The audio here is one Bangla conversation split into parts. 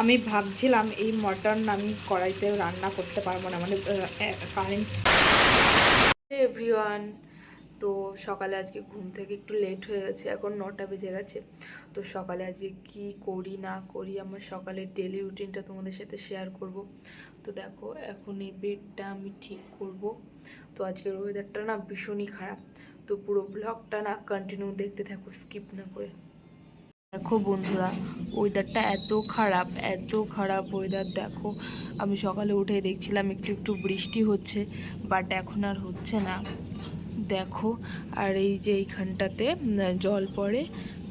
আমি ভাবছিলাম এই মটন আমি কড়াইতে রান্না করতে পারব না মানে কারেন্ট এভরিওয়ান তো সকালে আজকে ঘুম থেকে একটু লেট হয়ে গেছে, এখন নটা বেজে গেছে। তো সকালে আজকে কি করি না করি আমার সকালের ডেলি রুটিনটা তোমাদের সাথে শেয়ার করব। তো দেখো, এখন এই বেডটা আমি ঠিক করব। তো আজকের ওয়েদারটা না ভীষণই খারাপ। তো পুরো ব্লগটা না কন্টিনিউ দেখতে থাকো স্কিপ না করে। দেখো বন্ধুরা ওয়েদারটা এত খারাপ এত খারাপ ওয়েদার দেখো। আমি সকালে উঠে দেখছিলাম একটু একটু বৃষ্টি হচ্ছে বাট এখন আর হচ্ছে না। দেখো, আর এই যে এইখানটাতে জল পড়ে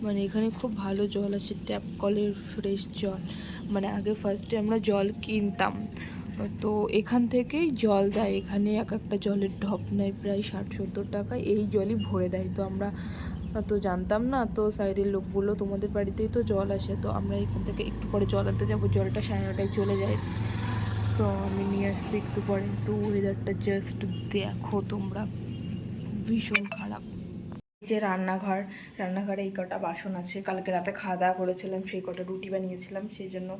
মানে এখানে খুব ভালো জল আছে ট্যাপ কলের ফ্রেশ জল। মানে আগে ফার্স্টে আমরা জল কিনতাম। তো এখান থেকেই জল দেয়, এখানে এক একটা জলের ঢপ নেয়, প্রায় ষাট সত্তর টাকা এই জলই ভরে দেয়। তো আমরা তো জানতাম না, তো সাইডের লোক লোকগুলো তোমাদের বাড়িতেই তো জল আসে, তো আমরা এখান থেকে একটু পরে জল আনতে যাব। জলটা সাড়ে নটায় চলে যায়। তো আমি নিয়ে আসছি একটু পরে। তো ওয়েদারটা জাস্ট দেখো তোমরা। ভীষণ খারাপ। যে রান্নাঘর, রান্নাঘরে এই কটা বাসন আছে। কালকে রাতে খাওয়া দাওয়া করেছিলাম, সেই কটা রুটি বানিয়েছিলাম, সেই জন্য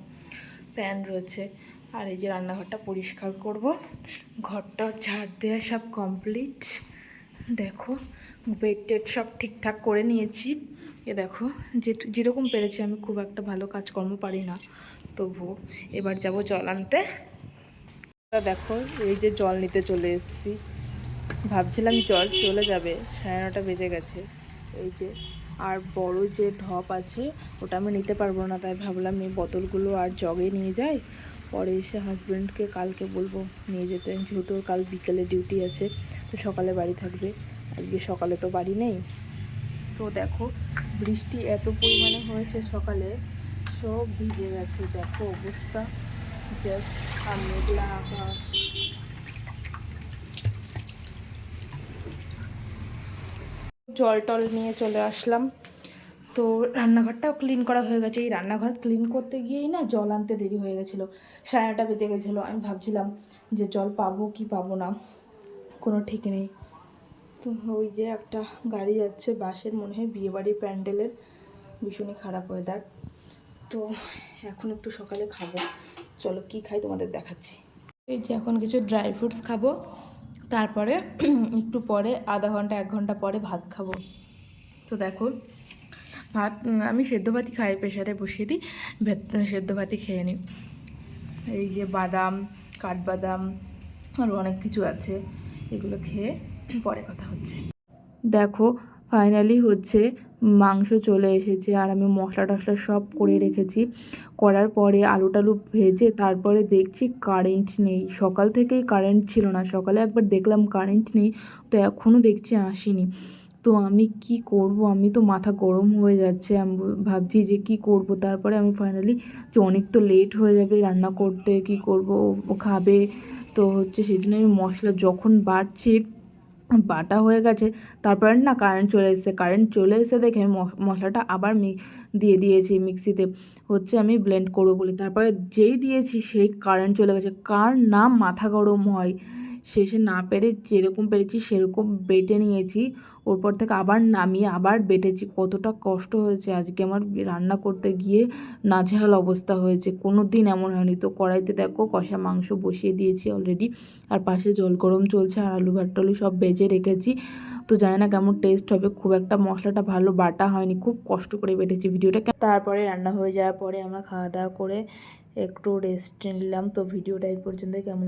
প্যান রয়েছে। আর এই যে রান্নাঘরটা পরিষ্কার করব। ঘরটা ঝাড় দেওয়া সব কমপ্লিট দেখো বেড টেড সব ঠিকঠাক করে নিয়েছি। এ দেখো, যে যেরকম পেরেছি আমি খুব একটা ভালো কাজকর্ম পারি না, তবুও। এবার যাব জল আনতে। দেখো, এই যে জল নিতে চলে এসেছি। ভাবছিলাম জল চলে যাবে, সাড়ে নটা বেজে গেছে। এই যে, আর বড় যে ঢপ আছে, ওটা আমি নিতে পারব না, তাই ভাবলাম এই বোতলগুলো আর জগে নিয়ে যাই। পরে এসে হাজব্যান্ডকে কালকে বলব, নিয়ে যেতে। যেহেতু কাল বিকেলে ডিউটি আছে, তো সকালে বাড়ি থাকবে। আজকে সকালে তো বাড়ি নেই। তো দেখো, বৃষ্টি এত পরিমাণে হয়েছে সকালে, সব ভিজে গেছে, দেখো অবস্থা। জাস্ট মেঘলা আকাশ। জল টল নিয়ে চলে আসলাম। তো রান্নাঘরটাও ক্লিন করা হয়ে গেছে। এই রান্নাঘর ক্লিন করতে গিয়েই না জল আনতে দেরি হয়ে গেছিল। সাড়ে নটা গেছিল। আমি ভাবছিলাম যে জল পাবো কি পাবো না, কোনো ঠিক নেই। তো ওই যে একটা গাড়ি যাচ্ছে বাসের, মনে হয় বিয়েবাড়ির প্যান্ডেলের। ভীষণই খারাপ ওয়েদার তো এখন একটু সকালে খাব। চলো কি খাই তোমাদের দেখাচ্ছি। এই যে এখন কিছু ড্রাই ফ্রুটস খাব। তারপরে একটু পরে, আধা ঘণ্টা, এক ঘণ্টা পরে ভাত খাব। তো দেখো, ভাত আমি সেদ্ধ ভাতই খাই প্রেশারে বসিয়ে দিই। সেদ্ধ ভাতই খেয়ে নিই। এই যে বাদাম, কাঠবাদাম আরও অনেক কিছু আছে। এগুলো খেয়ে পরে কথা হচ্ছে। দেখো ফাইনালি হচ্ছে মাংস চলে এসেছে আর আমি মশলা টশলা সব করে রেখেছি। করার পরে আলু টালু ভেজে তারপরে দেখছি কারেন্ট নেই। সকাল থেকেই কারেন্ট ছিল না। সকালে একবার দেখলাম কারেন্ট নেই, তো এখনও দেখছি আসেনি। তো আমি কি করব? আমি তো মাথা গরম হয়ে যাচ্ছে। আমি ভাবছি যে কি করব? তারপরে আমি ফাইনালি যে অনেক তো লেট হয়ে যাবে, রান্না করতে কি করব? খাবে। তো হচ্ছে জন্য আমি মশলা যখন বাড়ছি বাটা হয়ে গেছে, তারপরে না কারেন্ট চলে এসেছে কারেন্ট চলে এসে দেখে মশলাটা আবার দিয়ে দিয়েছি মিক্সিতে হচ্ছে আমি ব্লেন্ড করব বলে। তারপরে যেই দিয়েছি সেই কারেন্ট চলে গেছে, কার না মাথা গরম হয়? শেষে না পেরে যেরকম পেরেছি সেরকম বেটে নিয়েছি। ওরপর থেকে আবার নামিয়ে আবার বেটেছি। কতটা কষ্ট হয়েছে আজকে আমার রান্না করতে গিয়ে। নাজেহাল অবস্থা হয়েছে। কোনো দিন এমন হয়নি। তো কড়াইতে দেখো কষা মাংস বসিয়ে দিয়েছি অলরেডি আর পাশে জল গরম চলছে আর আলু ভাট্টালু সব বেজে রেখেছি। তো জানি না কেমন টেস্ট হবে। খুব একটা মশলাটা ভালো বাটা হয়নি। খুব কষ্ট করে বেটেছি ভিডিওটা। তারপরে রান্না হয়ে যাওয়ার পরে আমরা খাওয়া দাওয়া করে একটু রেস্ট নিলাম। তো ভিডিওটা এই পর্যন্ত কেমন